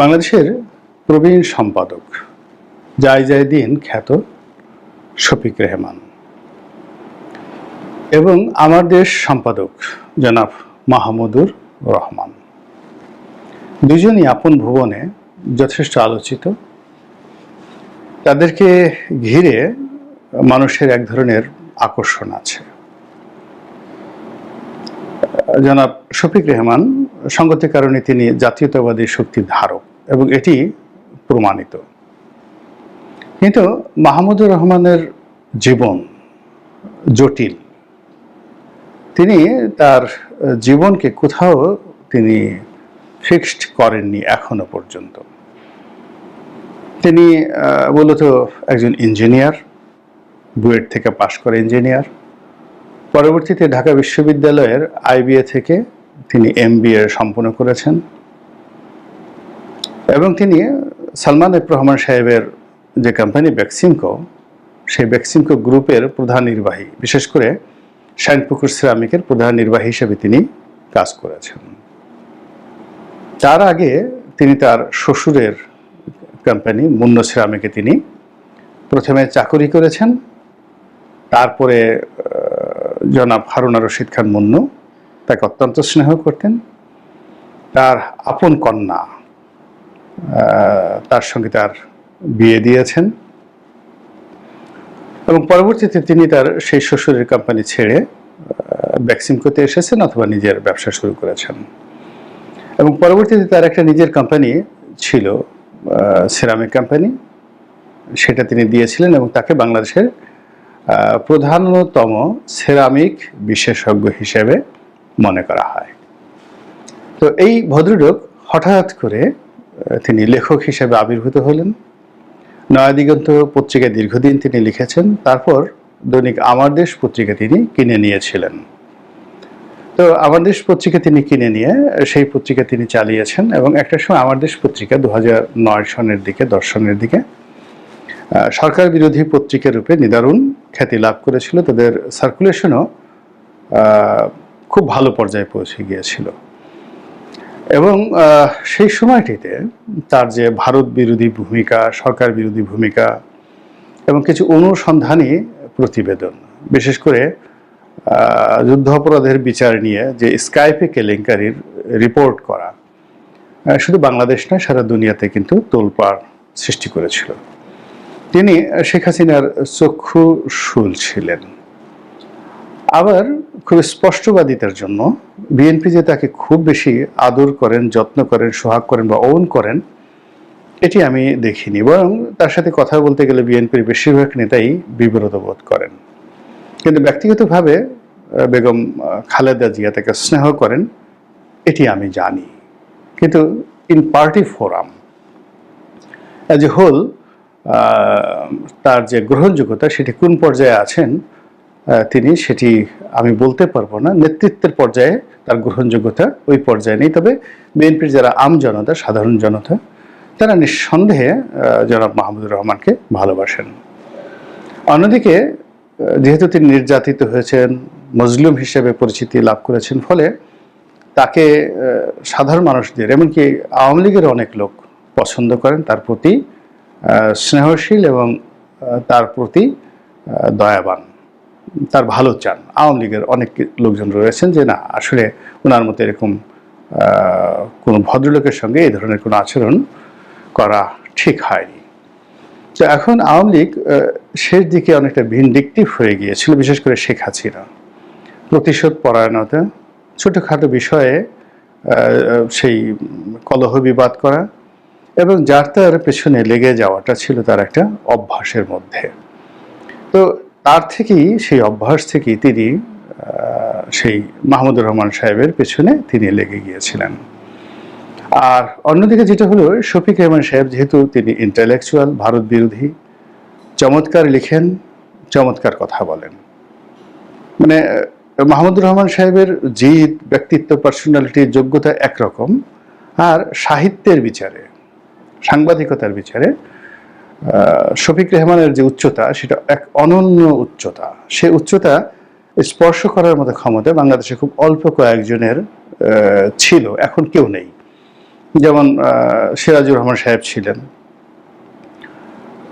বাংলাদেশের প্রবীণ সম্পাদক জায় জায় দিন খ্যাত শফিক রেহমান এবং আমার দেশ সম্পাদক জনাব মাহমুদুর রহমান। দুজনই আপন ভুবনে যথেষ্ট আলোচিত। তাদেরকে ঘিরে মানুষের এক ধরনের আকর্ষণ আছে। জনাব শফিক রেহমান সঙ্গতের কারণে তিনি জাতীয়তাবাদী শক্তির ধারক। এবং এটি প্রমাণিত। কিন্তু মাহমুদুর রহমানের জীবন জটিল। তিনি তার জীবনকে কোথাও তিনি ফিক্সড করেননি এখনও পর্যন্ত। তিনি মূলত একজন ইঞ্জিনিয়ার, বুয়েট থেকে পাশ করে ইঞ্জিনিয়ার। পরবর্তীতে ঢাকা বিশ্ববিদ্যালয়ের আইবিএ থেকে তিনি এমবিএ সম্পন্ন করেছেন। এবং তিনি সালমান এফ রহমান সাহেবের যে কোম্পানি বেক্সিমকো সেই বেক্সিমকো গ্রুপের প্রধান নির্বাহী, বিশেষ করে শাইনপুকুর সিরামিকের প্রধান নির্বাহী হিসেবে তিনি কাজ করেছেন। তার আগে তিনি তার শ্বশুরের কোম্পানি মুন্ন সিরামিকে তিনি প্রথমে চাকরি করেছেন। তারপরে জনাব হারুনা রশিদ খান মুন্নু তাকে অত্যন্ত স্নেহ করতেন। তার আপন কন্যা তার সঙ্গে তার বিয়ে দিয়েছেন। এবং পরবর্তীতে তিনি তার সেই শ্বশুরের কোম্পানি ছেড়ে ভ্যাকসিমকোতে এসেছেন অথবা নিজের ব্যবসা শুরু করেছেন। এবং পরবর্তীতে তার একটা নিজের কোম্পানি ছিল সিরামিক কোম্পানি সেটা তিনি দিয়েছিলেন এবং তাকে বাংলাদেশের প্রধানতম সেরামিক বিশেষজ্ঞ হিসেবে মনে করা হয়। তো এই ভদ্রলোক হঠাৎ করে তিনি লেখক হিসেবে আবির্ভূত হলেন। নয়াদিগন্ত পত্রিকায় দীর্ঘদিন তিনি লিখেছেন, তারপর দৈনিক আমার দেশ পত্রিকা তিনি কিনে নিয়েছিলেন। তো আমার দেশ পত্রিকা তিনি কিনে নিয়ে সেই পত্রিকা তিনি চালিয়েছেন এবং একটা সময় আমার দেশ পত্রিকা দু নয় সনের দিকে দর্শনের দিকে সরকার বিরোধী পত্রিকা রূপে নিদারুণ খ্যাতি লাভ করেছিল। তাদের সার্কুলেশনও খুব ভালো পর্যায়ে পৌঁছে গিয়েছিল। এবং সেই সময়টিতে তার যে ভারত বিরোধী ভূমিকা, সরকার বিরোধী ভূমিকা এবং কিছু অনুসন্ধানী প্রতিবেদন, বিশেষ করে যুদ্ধ অপরাধের বিচার নিয়ে যে স্কাইপে কেলেঙ্কারির রিপোর্ট করা শুধু বাংলাদেশ নয়, সারা দুনিয়াতে কিন্তু তোলপাড় সৃষ্টি করেছিল। তিনি শেখ হাসিনার চক্ষু শুল ছিলেন। আবার খুব স্পষ্টবাদিতার জন্য বিএনপি যে তাকে খুব বেশি আদর করেন, যত্ন করেন, সোহাগ করেন বা ওন করেন, এটি আমি দেখিনি। বরং তার সাথে কথা বলতে গেলে বিএনপির বেশিরভাগ নেতাই বিব্রত বোধ করেন। কিন্তু ব্যক্তিগতভাবে বেগম খালেদা জিয়া তাকে স্নেহ করেন, এটি আমি জানি। কিন্তু in party forum as a whole তার যে গ্রহণযোগ্যতা, সেটি কোন পর্যায়ে আছেন তিনি সেটি আমি বলতে পারব না। নেতৃত্বের পর্যায়ে তার গ্রহণযোগ্যতা ওই পর্যায়ে নেই। তবে বিএনপির যারা আম জনতা, সাধারণ জনতা, তারা নিঃসন্দেহে জনাব মাহমুদুর রহমানকে ভালোবাসেন। অন্যদিকে যেহেতু তিনি নির্যাতিত হয়েছেন, মজলুম হিসেবে পরিচিতি লাভ করেছেন, ফলে তাকে সাধারণ মানুষদের, এমনকি আওয়ামী লীগের অনেক লোক পছন্দ করেন, তার প্রতি স্নেহশীল এবং তার প্রতি দয়াবান। তার ভালো চান। আওয়ামী লীগের অনেক লোকজন রয়েছেন যে, না, আসলে ওনার মতো এরকম কোনো ভদ্রলোকের সঙ্গে এই ধরনের কোনো আচরণ করা ঠিক হয়নি। তো এখন আওয়ামী লীগ শেষ দিকে অনেকটা ভিনডিকটিভ হয়ে গিয়েছিল, বিশেষ করে শেখ হাসিনা। প্রতিশোধ পরায়ণতা, ছোটোখাটো বিষয়ে সেই কলহ বিবাদ করা এবং যার তার পেছনে লেগে যাওয়াটা ছিল তার একটা অভ্যাসের মধ্যে। তো তার থেকেই, সেই অভ্যাস থেকেই তিনি সেই মাহমুদুর রহমান সাহেবের পেছনে তিনি লেগে গিয়েছিলেন। আর অন্যদিকে যেটা হলো, শফিক রহমান সাহেব যেহেতু তিনি ইন্টালেকচুয়াল ভারত বিরোধী, চমৎকার লিখেন, চমৎকার কথা বলেন। মানে মাহমুদুর রহমান সাহেবের জিদ ব্যক্তিত্ব পার্সোনালিটি যোগ্যতা একরকম, আর সাহিত্যের বিচারে, সাংবাদিকতার বিচারে শফিক রেহমানের যে উচ্চতা, সেটা এক অনন্য উচ্চতা। সে উচ্চতা স্পর্শ করার মতো ক্ষমতা বাংলাদেশে খুব অল্প কয়েকজনের ছিল, এখন কেউ নেই। যেমন সিরাজুর রহমান সাহেব ছিলেন,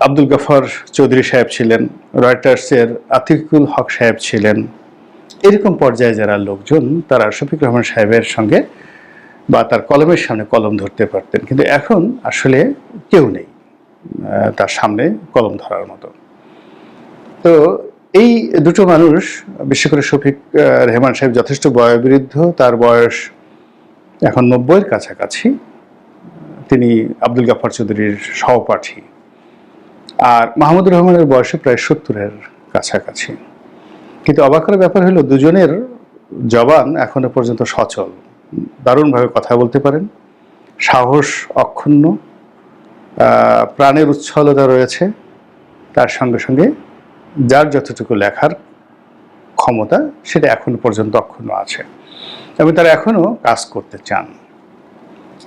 আব্দুল গফর চৌধুরী সাহেব ছিলেন, রয়টার্সের আতিকুল হক সাহেব ছিলেন। এরকম পর্যায়ে যারা লোকজন, তারা শফিক রহমান সাহেবের সঙ্গে বা তার কলমের সামনে কলম ধরতে পারতেন। কিন্তু এখন আসলে কেউ নেই। তার সামনে কলম ধরার মতো। তো এই দুটো মানুষ বিশেষ করে শফিক রেহমান সাহেব যথেষ্ট বয়োবৃদ্ধ, তার বয়স এখন নব্বইয়ের কাছাকাছি। তিনি আব্দুল গাফর চৌধুরীর সহপাঠী। আর মাহমুদুর রহমানের বয়সে প্রায় সত্তরের কাছাকাছি। কিন্তু অবাক করার ব্যাপার হলো, দুজনের জবান এখনও পর্যন্ত সচল। দারুণভাবে কথা বলতে পারেন। সাহস অক্ষুণ্ণ। প্রাণের উচ্ছলতা রয়েছে। তার সঙ্গে সঙ্গে যার যতটুকু লেখার ক্ষমতা, সেটা এখন পর্যন্ত অক্ষুণ্ণ আছে এবং তারা এখনও কাজ করতে চান।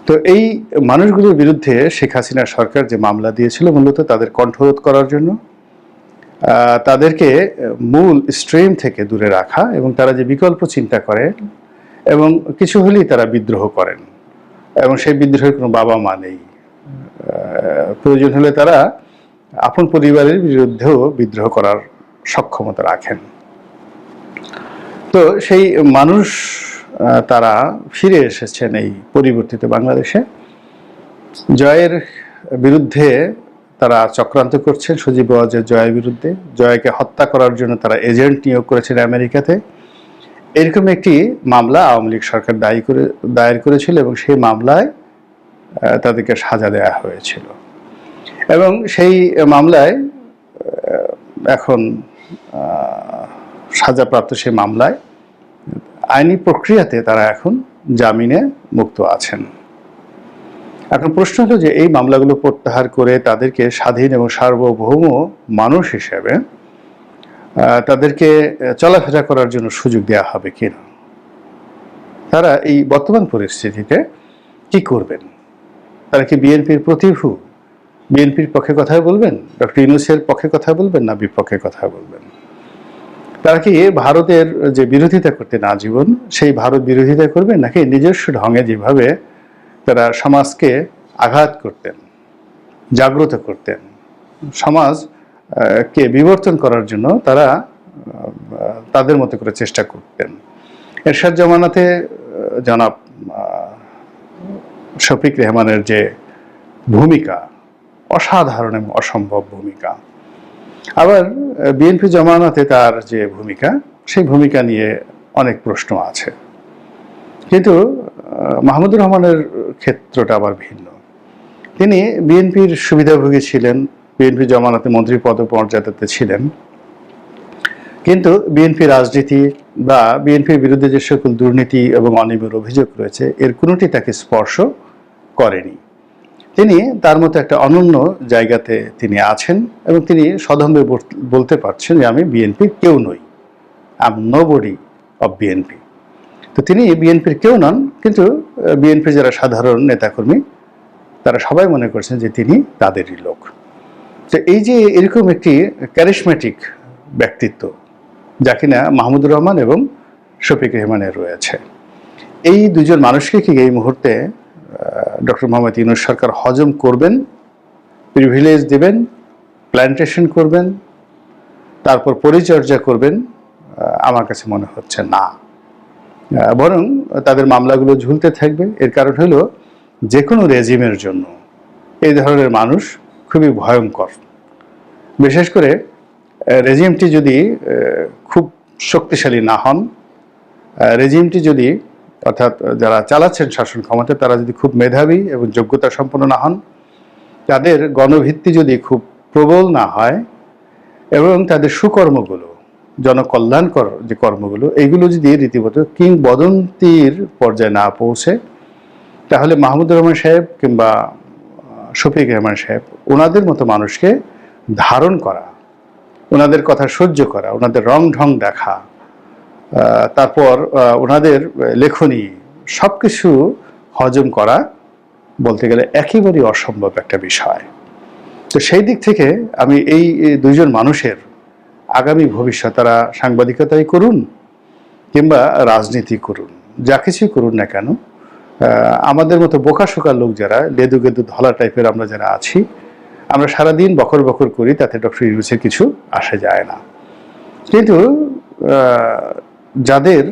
তো এই মানুষগুলোর বিরুদ্ধে শেখ হাসিনা সরকার যে মামলা দিয়েছিল, মূলত তাদের কণ্ঠরোধ করার জন্য তাদেরকে মূল স্ট্রিম থেকে দূরে রাখা এবং তারা যে বিকল্প চিন্তা করে এবং কিছু হলেই তারা বিদ্রোহ করেন এবং সেই বিদ্রোহের কোনো বাবা মা নেই। প্রয়োজন হলে তারা আপন পরিবারের বিরুদ্ধেও বিদ্রোহ করার সক্ষমতা রাখেন। তো সেই মানুষ তারা ফিরে এসেছেন এই পরিবর্তিত বাংলাদেশে। জয়ের বিরুদ্ধে তারা চক্রান্ত করছেন, সজীব ওয়াজের জয়ের বিরুদ্ধে। জয়কে হত্যা করার জন্য তারা এজেন্ট নিয়োগ করেছেন আমেরিকাতে। এরকম একটি মামলা আওয়ামী লীগ সরকার দায়ী করে দায়ের করেছিল এবং সেই মামলায় তাদেরকে সাজা দেওয়া হয়েছিল। এবং সেই মামলায় এখন সাজাপ্রাপ্ত সেই মামলায় আইনি প্রক্রিয়াতে তারা এখন জামিনে মুক্ত আছেন। এখন প্রশ্ন হলো যে এই মামলাগুলো প্রত্যাহার করে তাদেরকে স্বাধীন এবং সার্বভৌম মানুষ হিসেবে তাদেরকে চলাফেরা করার জন্য সুযোগ দেওয়া হবে কিনা? তারা এই বর্তমান পরিস্থিতিতে কি করবেন? তারা কি বিএনপির প্রতিভূ? বিএনপির পক্ষে কথা বলবেন? ডক্টর ইউনুসের পক্ষে কথা বলবেন না বিপক্ষে কথা বলবেন? তারা কি ভারতের যে বিরোধিতা করতেন আজীবন সেই ভারত বিরোধিতা করবেন নাকি নিজস্ব ঢঙে যেভাবে তারা সমাজকে আঘাত করতেন, জাগ্রত করতেন? সমাজ কে বিবর্তন করার জন্য তারা তাদের মতো করে চেষ্টা করতেন। এরশাদ জামানাতে জনাব শফিক রেহমানের যে ভূমিকা, অসাধারণ এবং অসম্ভব ভূমিকা। আবার, বিএনপি জমানাতে তার যে ভূমিকা, সেই ভূমিকা নিয়ে অনেক প্রশ্ন আছে। কিন্তু মাহমুদুর রহমানের ক্ষেত্রটা আবার ভিন্ন। তিনি বিএনপির সুবিধাভোগী ছিলেন, বিএনপি জমানাতে মন্ত্রী পদমর্যাদাতে ছিলেন। কিন্তু বিএনপি রাজনীতি বা বিএনপির বিরুদ্ধে যে সকল দুর্নীতি এবং অনিয়মের অভিযোগ রয়েছে, এর কোনোটি তাকে স্পর্শ করেনি। তিনি তার মতো একটা অনন্য জায়গাতে তিনি আছেন এবং তিনি সদম্বে বল- বলতে পারছেন যে আমি বিএনপির কেউ নই। I'm nobody of BNP. তো তিনি বিএনপির কেউ নন, কিন্তু বিএনপির যারা সাধারণ নেতাকর্মী, তারা সবাই মনে করছেন যে তিনি তাদেরই লোক। তো এই যে এরকম একটি ক্যারিসমেটিক ব্যক্তিত্ব যা কিনা মাহমুদুর রহমান এবং শফিক রেহমানের রয়েছে। এই দুজন মানুষকে কি এই মুহূর্তে ডক্টর মোহাম্মদ ইউনুস সরকার হজম করবেন প্রিভিলেজ দেবেন প্ল্যান্টেশন করবেন, তারপর পরিচর্যা করবেন আমার কাছে মনে হচ্ছে না। বরং তাদের মামলাগুলো ঝুলতে থাকবে। এর কারণ হলো যে কোনো রেজিমের জন্য এই ধরনের মানুষ খুবই ভয়ঙ্কর। বিশেষ করে রেজিমটি যদি খুব শক্তিশালী না হন রেজিমটি যদি, অর্থাৎ যারা চালাচ্ছেন শাসন ক্ষমতা তারা যদি খুব মেধাবী এবং যোগ্যতা সম্পন্ন না হন, তাদের গণভিত্তি যদি খুব প্রবল না হয় এবং তাদের সুকর্মগুলো, জনকল্যাণকর যে কর্মগুলো, এইগুলো যদি রীতিমতো কিংবদন্তির পর্যায়ে না পৌঁছে, তাহলে মাহমুদুর রহমান সাহেব কিংবা শফিক রহমান সাহেব, ওনাদের মতো মানুষকে ধারণ করা ওনাদের কথা সহ্য করা, ওনাদের রং ঢং দেখা তারপর ওনাদের লেখনী সব কিছু হজম করা বলতে গেলে একেবারেই অসম্ভব একটা বিষয়। তো সেই দিক থেকে আমি এই দুইজন মানুষের আগামী ভবিষ্যৎ, তারা সাংবাদিকতাই করুন কিংবা রাজনীতি করুন, যা কিছুই করুন না কেন আমাদের মতো বোকাশোকা লোক যারা লেদু গেদু ধলা টাইপের আমরা যারা আছি আমরা সারাদিন বকর বকর করি, তাতে ডক্টর ইউনুসের কিছু আসে যায় না। কিন্তু যাদের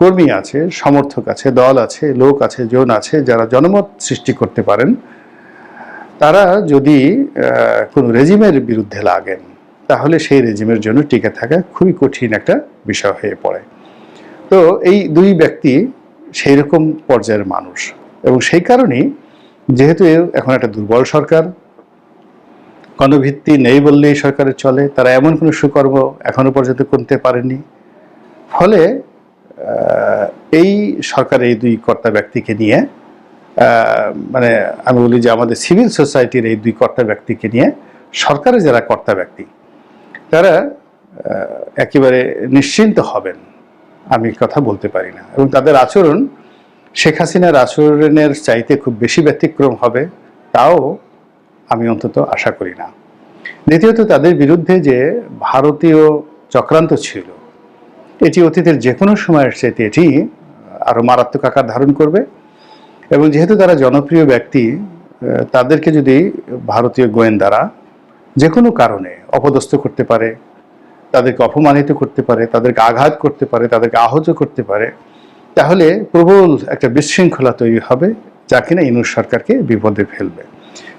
কর্মী আছে, সমর্থক আছে, দল আছে, লোক আছে, জন আছে, যারা জনমত সৃষ্টি করতে পারেন, তারা যদি কোনো রেজিমের বিরুদ্ধে লাগেন, তাহলে সেই রেজিমের জন্য টিকে থাকা খুবই কঠিন একটা বিষয় হয়ে পড়ে। তো এই দুই ব্যক্তি সেই রকম পর্যায়ের মানুষ এবং সেই কারণেই যেহেতু এখন একটা দুর্বল সরকার গণভিত্তি নেই বললেই সরকারের চলে, তারা এমন কোনো সুকর্ম এখনও পর্যন্ত করতে পারেনি। ফলে এই সরকার এই দুই কর্তা ব্যক্তিকে নিয়ে মানে আমি বলি যে আমাদের সিভিল সোসাইটির এই দুই কর্তা ব্যক্তিকে নিয়ে সরকারের যারা কর্তা ব্যক্তি, তারা একেবারে নিশ্চিন্ত হবেন। আমি কথা বলতে পারি না। এবং তাদের আচরণ, শেখ হাসিনার আচরণের চাইতে খুব বেশি ব্যতিক্রম হবে, তাও আমি অন্তত আশা করি না। দ্বিতীয়ত তাদের বিরুদ্ধে যে ভারতীয় চক্রান্ত ছিল, এটি অতীতের যে কোনো সময়ের চাইতে এটি আরও মারাত্মক আকার ধারণ করবে এবং যেহেতু তারা জনপ্রিয় ব্যক্তি তাদেরকে যদি ভারতীয় গোয়েন্দারা যে কোনো কারণে অপদস্থ করতে পারে, তাদেরকে অপমানিত করতে পারে, তাদেরকে আঘাত করতে পারে, তাদেরকে আহত করতে পারে, তাহলে প্রবল একটা বিশৃঙ্খলা তৈরি হবে যা কিনা ইনুস সরকারকে বিপদে ফেলবে।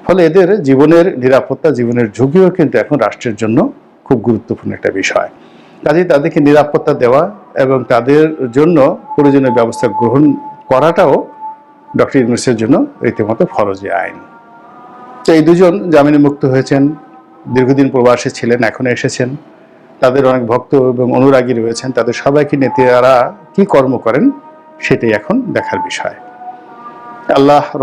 ফলে এদের জীবনের নিরাপত্তা, জীবনের ঝুঁকিও কিন্তু এখন রাষ্ট্রের জন্য খুব গুরুত্বপূর্ণ একটা বিষয়। কাজেই তাদেরকে নিরাপত্তা দেওয়া এবং তাদের জন্য প্রয়োজনীয় ব্যবস্থা গ্রহণ করাটাও ডক্টর ইউনুসের জন্য রীতিমতো ফরজে আইন। তো এই দুজন জামিনে মুক্ত হয়েছেন, দীর্ঘদিন প্রবাসে ছিলেন, এখন এসেছেন। তাদের অনেক ভক্ত এবং অনুরাগী রয়েছেন। তাদের সবাইকে নিয়ে তারা কি কর্ম করেন সেটাই এখন দেখার বিষয়। আল্লাহ